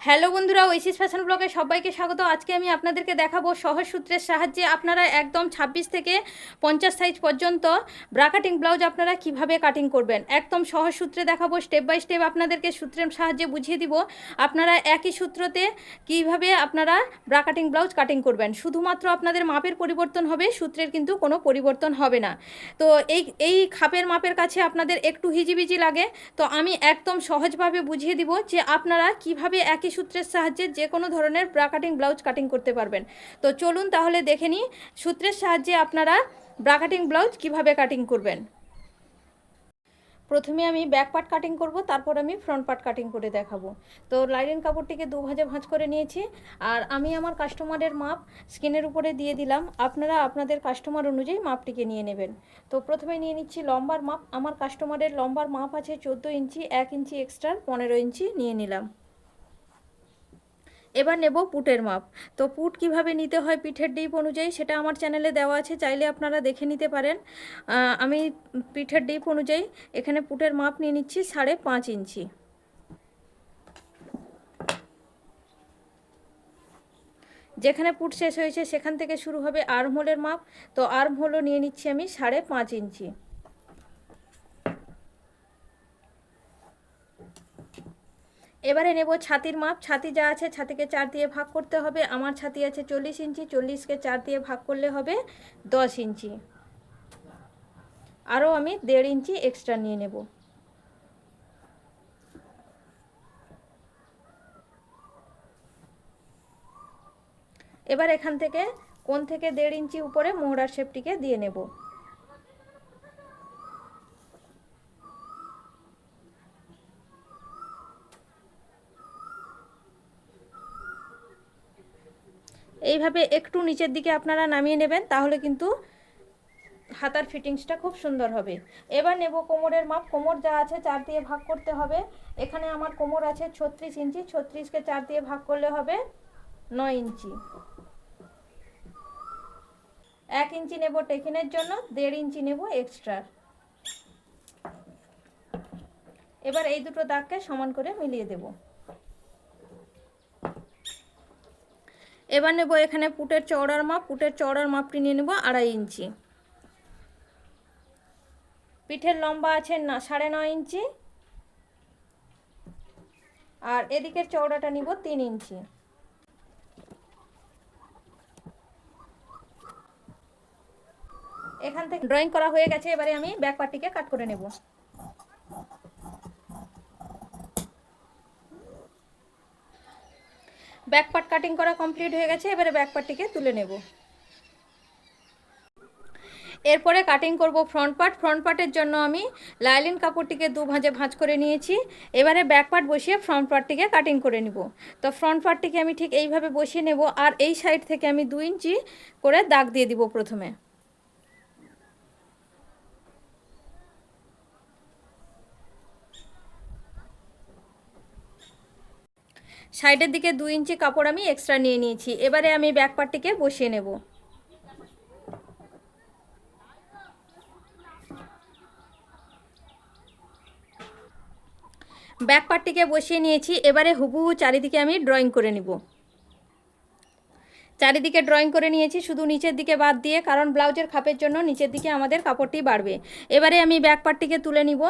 Hello বন্ধুরা ঐশিস fashion ব্লগে সবাইকে স্বাগত। আজকে আমি আপনাদেরকে দেখাবো সহজ সূত্রের সাহায্যে আপনারা একদম 26 থেকে পঞ্চাশ সাইজ পর্যন্ত ব্রা কাটিং ব্লাউজ আপনারা কীভাবে কাটিং করবেন। একদম সহজ সূত্রে দেখাবো স্টেপ বাই স্টেপ আপনাদেরকে সূত্রের সাহায্যে বুঝিয়ে দিব আপনারা একই সূত্রতে কীভাবে আপনারা ব্রা কাটিং ব্লাউজ কাটিং করবেন। শুধুমাত্র আপনাদের মাপের পরিবর্তন হবে, সূত্রের কিন্তু কোনো পরিবর্তন হবে না। তো এই এই খাপের মাপের কাছে আপনাদের একটু হিজিবিজি লাগে। তো আমি একদম সহজভাবে বুঝিয়ে দিব যে আপনারা কীভাবে একই সূত্রের সাহায্যে যে কোনো ধরনের ব্রা কাটিং ব্লাউজ কাটিং করতে পারবেন। তো চলুন তাহলে দেখে নিই সূত্রের সাহায্যে আপনারা ব্রা কাটিং ব্লাউজ কীভাবে কাটিং করবেন। প্রথমে আমি ব্যাক পার্ট কাটিং করব, তারপর আমি ফ্রন্ট পার্ট কাটিং করে দেখাবো। তো লাইলেন কাপড়টিকে দু ভাঁজে ভাঁজ করে নিয়েছি, আর আমি আমার কাস্টমারের মাপ স্কিনের উপরে দিয়ে দিলাম। আপনারা আপনাদের কাস্টমার অনুযায়ী মাপটিকে নিয়ে নেবেন। তো প্রথমে নিয়ে নিচ্ছি লম্বার মাপ। আমার কাস্টমারের লম্বার মাপ আছে চোদ্দ ইঞ্চি, এক ইঞ্চি এক্সট্রা পনেরো ইঞ্চি নিয়ে নিলাম। এবার নেব পুটের মাপ। তো পুট কীভাবে নিতে হয় পিঠের ডিপ অনুযায়ী সেটা আমার চ্যানেলে দেওয়া আছে, চাইলে আপনারা দেখে নিতে পারেন। আমি পিঠের ডিপ অনুযায়ী এখানে পুটের মাপ নিয়ে নিচ্ছি সাড়ে পাঁচ ইঞ্চি। যেখানে পুট শেষ হয়েছে সেখান থেকে শুরু হবে আর্মহোলের মাপ। তো আর্মহোলও নিয়ে নিচ্ছি আমি সাড়ে পাঁচ ইঞ্চি। এবারে নেব ছাতির মাপ। ছাতি যা আছে ছাতিকে চার দিয়ে ভাগ করতে হবে। আমার ছাতি আছে চল্লিশ ইঞ্চি, চল্লিশকে চার দিয়ে ভাগ করলে হবে দশ ইঞ্চি। আরও আমি দেড় ইঞ্চি এক্সট্রা নিয়ে নেব। এবার এখান থেকে কোন থেকে দেড় ইঞ্চি উপরে মোহরার শেপটিকে দিয়ে নেব। এইভাবে একটু নিচের দিকে আপনারা নামিয়ে নেবেন, তাহলে কিন্তু হাতার ফিটিংসটা খুব সুন্দর হবে। এবার নেব কোমরের মাপ। কোমর যা আছে চার দিয়ে ভাগ করতে হবে। এখানে আমার কোমর আছে ছত্রিশ ইঞ্চি। ছত্রিশকে চার দিয়ে ভাগ করলে হবে নয় ইঞ্চি। এক ইঞ্চি নেব টেকিনের জন্য, দেড় ইঞ্চি নেব এক্সট্রা এবার এই দুটো দাগকে সমান করে মিলিয়ে দেবো। এবার নেব এখানে পুটের চওড়ার মাপ, পুটের চওড়ার মাপটি নিয়ে নেব আড়াই ইঞ্চি। পিঠের লম্বা আছে না, সাড়ে নয় ইঞ্চি। আর এদিকের চওড়াটা নিব তিন ইঞ্চি। এখান থেকে ড্রয়িং করা হয়ে গেছে, এবারে আমি ব্যাক পার্টিকে কাট করে নেব। ব্যাক পার্ট কাটিং করা কমপ্লিট হয়ে গেছে, এবারে ব্যাক পার্টটিকে তুলে নেব। এরপরে কাটিং করব ফ্রন্ট পার্ট। ফ্রন্ট পার্টের জন্য আমি লাইলিন কাপড়টিকে দু ভাঁজে ভাঁজ করে নিয়েছি। এবারে ব্যাক পার্ট বসিয়ে ফ্রন্ট পার্টটিকে কাটিং করে নিব। তো ফ্রন্ট পার্টটিকে আমি ঠিক এইভাবে বসিয়ে নেব, আর এই সাইড থেকে আমি দু ইঞ্চি করে দাগ দিয়ে দিব প্রথমে। সাইডের দিকে দু ইঞ্চি কাপড় আমি এক্সট্রা নিয়ে নিয়েছি। এবারে আমি ব্যাক পার্টটিকে বসিয়ে নেব। ব্যাক পার্টটিকে বসিয়ে নিয়েছি। এবারে হুবহু চারিদিকে আমি ড্রয়িং করে নিব। চারিদিকে ড্রয়িং করে নিয়েছি, শুধু নিচের দিকে বাদ দিয়ে, কারণ ব্লাউজের খাপের জন্য নিচের দিকে আমাদের কাপড়টি বাড়বে। এবারে আমি ব্যাক পার্টটিকে তুলে নিব।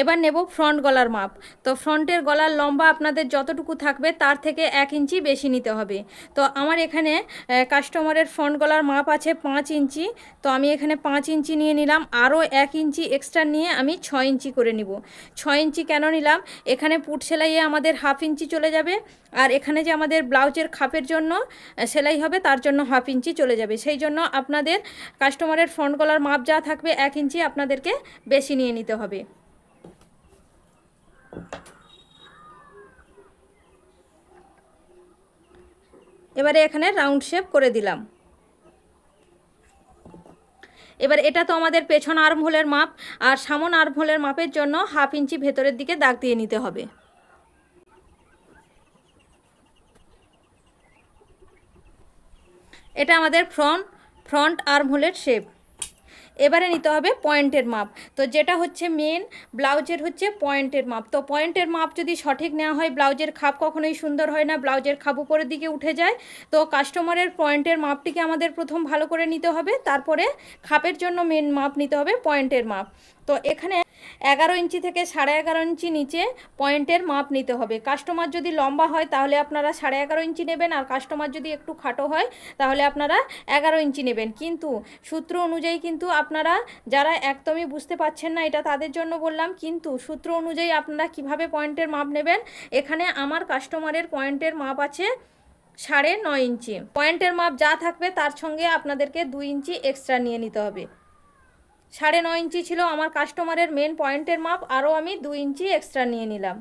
এবার নেব ফ্রন্ট গলার মাপ। তো ফ্রন্টের গলার লম্বা আপনাদের যতটুকু থাকবে তার থেকে এক ইঞ্চি বেশি নিতে হবে। তো আমার এখানে কাস্টমারের ফ্রন্ট গলার মাপ আছে পাঁচ ইঞ্চি। তো আমি এখানে পাঁচ ইঞ্চি নিয়ে নিলাম। আরও এক ইঞ্চি এক্সট্রা নিয়ে আমি ছয় ইঞ্চি করে নিব। ছয় ইঞ্চি কেন নিলাম? এখানে পুট সেলাইয়ে আমাদের হাফ ইঞ্চি চলে যাবে। আর এখানে যে আমাদের ব্লাউজের খাপের জন্য সেলাই হবে তার জন্য হাফ ইঞ্চি চলে যাবে। সেই জন্য আপনাদের কাস্টমারের ফ্রন্ট গলার মাপ যা থাকবে এক ইঞ্চি আপনাদেরকে বেশি নিয়ে নিতে হবে। এবারে এখানে রাউন্ড শেপ করে দিলাম। এবার এটা তো আমাদের পেছন আর্ম হোলের মাপ, আর সামন আর্ম হোলের মাপের জন্য হাফ ইঞ্চি ভেতরের দিকে দাগ দিয়ে নিতে হবে। এটা আমাদের ফ্রন্ট ফ্রন্ট আর্ম হোলের শেপ এবারে নিতে হবে পয়েন্টের মাপ। তো যেটা হচ্ছে মেন ব্লাউজের হচ্ছে পয়েন্টের মাপ। তো পয়েন্টের মাপ যদি সঠিক নেওয়া হয়, ব্লাউজের খাপ কখনোই সুন্দর হয় না, ব্লাউজের খাপ উপরের দিকে উঠে যায়। তো কাস্টমারের পয়েন্টের মাপটিকে আমাদের প্রথম ভালো করে নিতে হবে। তারপরে খাপের জন্য মেন মাপ নিতে হবে পয়েন্টের মাপ। তো এখানে এগারো ইঞ্চি থেকে সাড়ে এগারো ইঞ্চি নিচে পয়েন্টের মাপ নিতে হবে। কাস্টমার যদি লম্বা হয়, তাহলে আপনারা সাড়ে এগারো ইঞ্চি নেবেন আর কাস্টমার যদি একটু খাটো হয়, তাহলে আপনারা এগারো ইঞ্চি নেবেন। কিন্তু সূত্র অনুযায়ী কিন্তু আপনারা যারা একদমই বুঝতে পারছেন না, এটা তাদের জন্য বললাম, কিন্তু সূত্র অনুযায়ী আপনারা কীভাবে পয়েন্টের মাপ নেবেন, এখানে আমার কাস্টমারের পয়েন্টের মাপ আছে সাড়ে নয় ইঞ্চি। পয়েন্টের মাপ যা থাকবে, তার সঙ্গে আপনাদেরকে দুই ইঞ্চি এক্সট্রা নিয়ে নিতে হবে। সাড়ে নয় ইঞ্চি ছিল আমার কাস্টমারের মেন পয়েন্টের মাপ, আরও আমি দু ইঞ্চি এক্সট্রা নিয়ে নিলাম।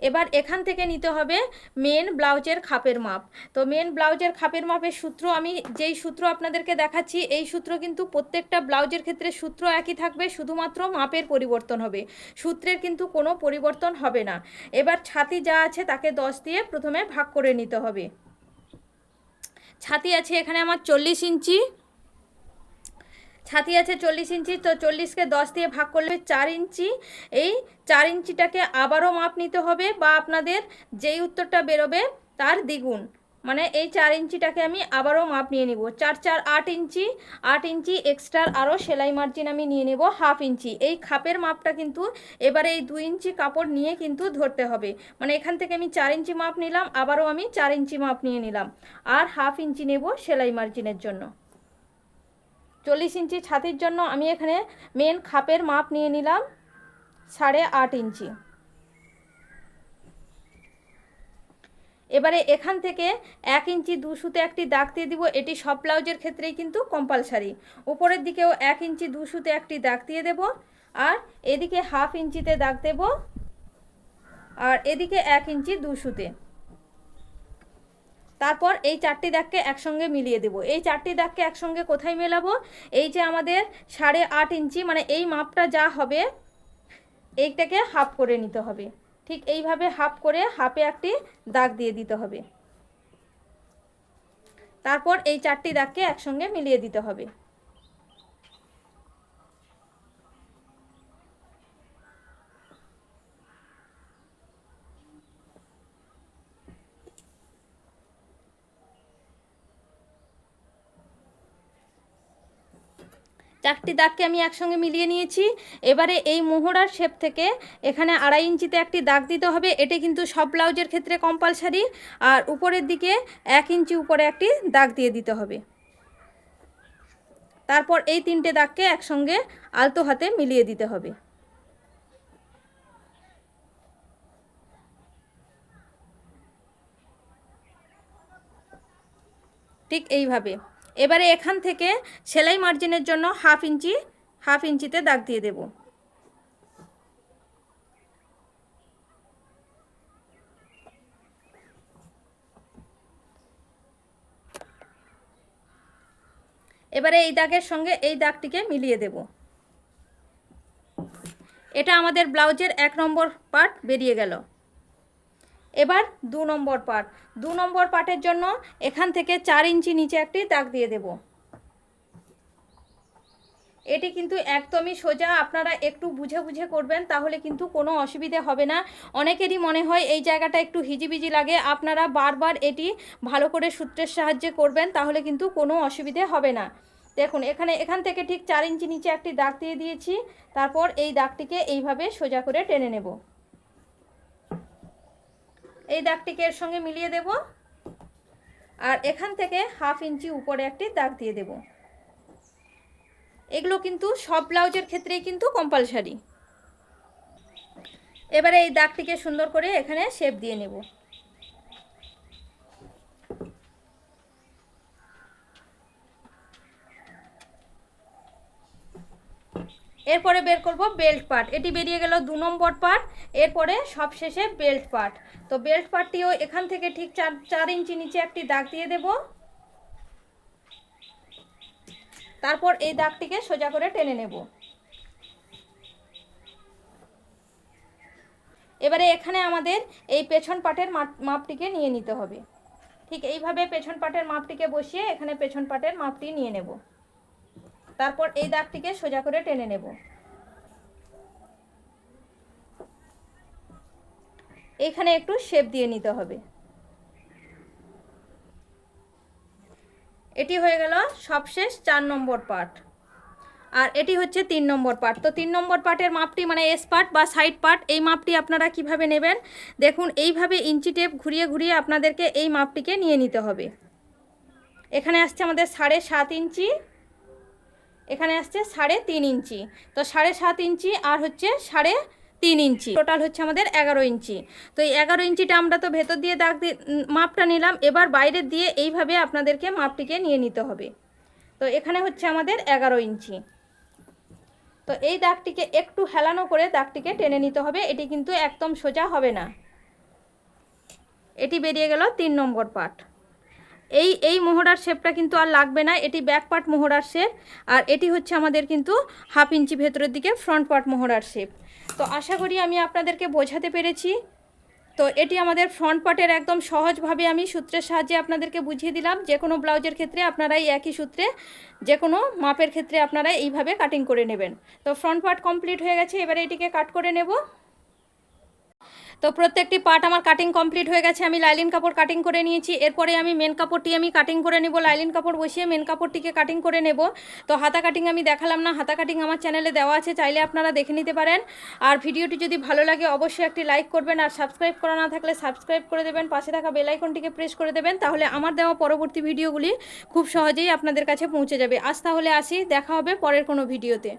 এবার এখান থেকে নিতে হবে মেন ব্লাউজের খাপের মাপ। তো মেন ব্লাউজের খাপের মাপের সূত্র আমি যেই সূত্র আপনাদেরকে দেখাচ্ছি, এই সূত্র কিন্তু প্রত্যেকটা ব্লাউজের ক্ষেত্রে সূত্র একই থাকবে, শুধুমাত্র মাপের পরিবর্তন হবে। সূত্রের কিন্তু কোনো পরিবর্তন হবে না। এবার ছাতি যা আছে তাকে দশ দিয়ে প্রথমে ভাগ করে নিতে হবে। ছাতি আছে এখানে আমার চল্লিশ ইঞ্চি। ছাতি আছে চল্লিশ ইঞ্চি, তো চল্লিশকে দশ দিয়ে ভাগ করলে চার ইঞ্চি। এই চার ইঞ্চিটাকে আবারও মাপ নিতে হবে বা আপনাদের যেই উত্তরটা বেরোবে তার দ্বিগুণ। মানে এই চার ইঞ্চিটাকে আমি আবারও মাপ নিয়ে নিব। চার চার, আট ইঞ্চি আট ইঞ্চি এক্সট্রার আরও সেলাই মার্জিন আমি নিয়ে নেব হাফ ইঞ্চি। এই খাপের মাপটা কিন্তু এবারে এই দুই ইঞ্চি কাপড় নিয়ে কিন্তু ধরতে হবে। মানে এখান থেকে আমি চার ইঞ্চি মাপ নিলাম, আবারও আমি চার ইঞ্চি মাপ নিয়ে নিলাম। আর হাফ ইঞ্চি নেব সেলাই মার্জিনের জন্য। চল্লিশ ইঞ্চি ছাতির জন্য আমি এখানে মেন খাপের মাপ নিয়ে নিলাম সাড়ে আট ইঞ্চি। এবারে এখান থেকে এক ইঞ্চি দু সুতে একটি দাগ দিয়ে দিব, এটি সব ব্লাউজের ক্ষেত্রেই কিন্তু কম্পালসারি উপরের দিকেও এক ইঞ্চি দু সুতে একটি দাগ দিয়ে দেব, আর এদিকে হাফ ইঞ্চিতে দাগ দেব, আর এদিকে এক ইঞ্চি দু সুতে তারপর এই চারটি দাগকে একসঙ্গে মিলিয়ে দেব। এই চারটি দাগকে একসঙ্গে কোথায় মেলাবো? এই যে আমাদের সাড়ে আট ইঞ্চি মানে এই মাপটা যা হবে, এইটাকে হাফ করে নিতে হবে। ঠিক এইভাবে হাফ করে হাফে একটি দাগ দিয়ে দিতে হবে। তারপর এই চারটি দাগকে একসঙ্গে মিলিয়ে দিতে হবে। চারটি দাগকে আমি একসঙ্গে মিলিয়ে নিয়েছি। এবারে এই মোহরার শেপ থেকে এখানে আড়াই ইঞ্চিতে একটি দাগ দিতে হবে। এটি কিন্তু সব ব্লাউজের ক্ষেত্রে কম্পালসারি। আর উপরের দিকে এক ইঞ্চি উপরে একটি দাগ দিয়ে দিতে হবে। তারপর এই তিনটে দাগকে একসঙ্গে আলতো হাতে মিলিয়ে দিতে হবে। ঠিক এইভাবে। এবারে এখান থেকে সেলাই মার্জিনের জন্য হাফ ইঞ্চি, হাফ ইঞ্চিতে দাগ দিয়ে দেব। এবারে এই দাগের সঙ্গে এই দাগটিকে মিলিয়ে দেব। এটা আমাদের ব্লাউজের এক নম্বর পার্ট বেরিয়ে গেল। এবার দু নম্বর পার্ট দু নম্বর পার্টের জন্য এখান থেকে চার ইঞ্চি নিচে একটি দাগ দিয়ে দেব। এটি কিন্তু একদমই সোজা, আপনারা একটু বুঝে বুঝে করবেন, তাহলে কিন্তু কোনো অসুবিধে হবে না। অনেকেরই মনে হয় এই জায়গাটা একটু হিজিবিজি লাগে, আপনারা বারবার এটি ভালো করে সূত্রের সাহায্যে করবেন, তাহলে কিন্তু কোনো অসুবিধে হবে না। দেখুন, এখানে, এখান থেকে ঠিক চার ইঞ্চি নিচে একটি দাগ দিয়ে দিয়েছি, তারপর এই দাগটিকে এইভাবে সোজা করে টেনে নেব। এই দাগটিকে এর সঙ্গে মিলিয়ে দেব। আর এখান থেকে হাফ ইঞ্চি উপরে একটি দাগ দিয়ে দেব। এগুলো কিন্তু সব ব্লাউজের ক্ষেত্রেই কিন্তু কম্পালসারি এবারে এই দাগটিকে সুন্দর করে এখানে শেপ দিয়ে নেব। এরপরে বের করব বেল্ট পার্ট। এটি বেরিয়ে গেল দু নম্বর পার্ট, এরপরে সবশেষে বেল্ট পার্ট। তো বেল্ট পার্টটিও এখান থেকে ঠিক চার চার ইঞ্চি নিচে একটি দাগ দিয়ে দেব। তারপর এই দাগটিকে সোজা করে টেনে নেব। এবারে এখানে আমাদের এই পেছন পাটের মাপটিকে নিয়ে নিতে হবে। ঠিক এইভাবে পেছন পাটের মাপটিকে বসিয়ে এখানে পেছন পাটের মাপটি নিয়ে নেব। তারপর এই দাগটিকে সোজা করে টেনে নেব। এখানে একটু শেপ দিয়ে নিতে হবে। এটি হয়ে গেল সবশেষ চার নম্বর পার্ট। আর এটি হচ্ছে তিন নম্বর পার্ট। তো তিন নম্বর পার্টের মাপটি মানে এস পার্ট বা সাইড পার্ট, এই মাপটি আপনারা কীভাবে নেবেন? দেখুন, এইভাবে ইঞ্চি টেপ ঘুরিয়ে ঘুরিয়ে আপনাদেরকে এই মাপটিকে নিয়ে নিতে হবে। এখানে আসছে আমাদের সাড়ে সাত ইঞ্চি এখানে আসছে সাড়ে তিন ইঞ্চি। তো সাড়ে সাত ইঞ্চি আর হচ্ছে সাড়ে তিন ইঞ্চি। টোটাল হচ্ছে আমাদের এগারো ইঞ্চি। তো এই এগারো ইঞ্চিটা আমরা তো ভেতর দিয়ে দাগ মাপটা নিলাম। এবার বাইরে দিয়ে এইভাবে আপনাদেরকে মাপটিকে নিয়ে নিতে হবে। তো এখানে হচ্ছে আমাদের এগারো ইঞ্চি। তো এই দাগটিকে একটু হেলানো করে দাগটিকে টেনে নিতে হবে। এটি কিন্তু একদম সোজা হবে না। এটি বেরিয়ে গেল তিন নম্বর পার্ট। এই এই মোহরার শেপটা কিন্তু আর লাগবে না। এটি ব্যাক পার্ট মোহরার শেপ আর এটি হচ্ছে আমাদের কিন্তু হাফ ইঞ্চি ভেতরের দিকে ফ্রন্ট পার্ট মোহরার শেপ তো আশা করি আমি আপনাদেরকে বোঝাতে পেরেছি। তো এটি আমাদের ফ্রন্ট পার্টের একদম সহজভাবে আমি সূত্রের সাহায্যে আপনাদেরকে বুঝিয়ে দিলাম। যে কোনো ব্লাউজের ক্ষেত্রে আপনারা এই একই সূত্রে, যে কোনো মাপের ক্ষেত্রে আপনারা এইভাবে কাটিং করে নেবেন। তো ফ্রন্ট পার্ট কমপ্লিট হয়ে গেছে। এবারে এটিকে কাট করে নেব। তো প্রত্যেকটি পার্ট আমার কাটিং কমপ্লিট হয়ে গেছে, আমি লাইলিন কাপড় কাটিং করে নিয়েছি। এরপরে আমি মেন কাপড়টি আমি কাটিং করে নেব, লাইলিন কাপড় বসিয়ে মেন কাপড়টিকে কাটিং করে নেব। তো হাতা কাটিং আমি দেখালাম না, হাতা কাটিং আমার চ্যানেলে দেওয়া আছে, চাইলে আপনারা দেখে নিতে পারেন। আর ভিডিওটি যদি ভালো লাগে, অবশ্যই একটি লাইক করবেন, আর সাবস্ক্রাইব করা না থাকলে সাবস্ক্রাইব করে দেবেন, পাশে থাকা বেল আইকনটিকে প্রেস করে দেবেন, তাহলে আমার দেওয়া পরবর্তী ভিডিওগুলি খুব সহজেই আপনাদের কাছে পৌঁছে যাবে। আজ তাহলে আসি, দেখা হবে পরের কোনো ভিডিওতে।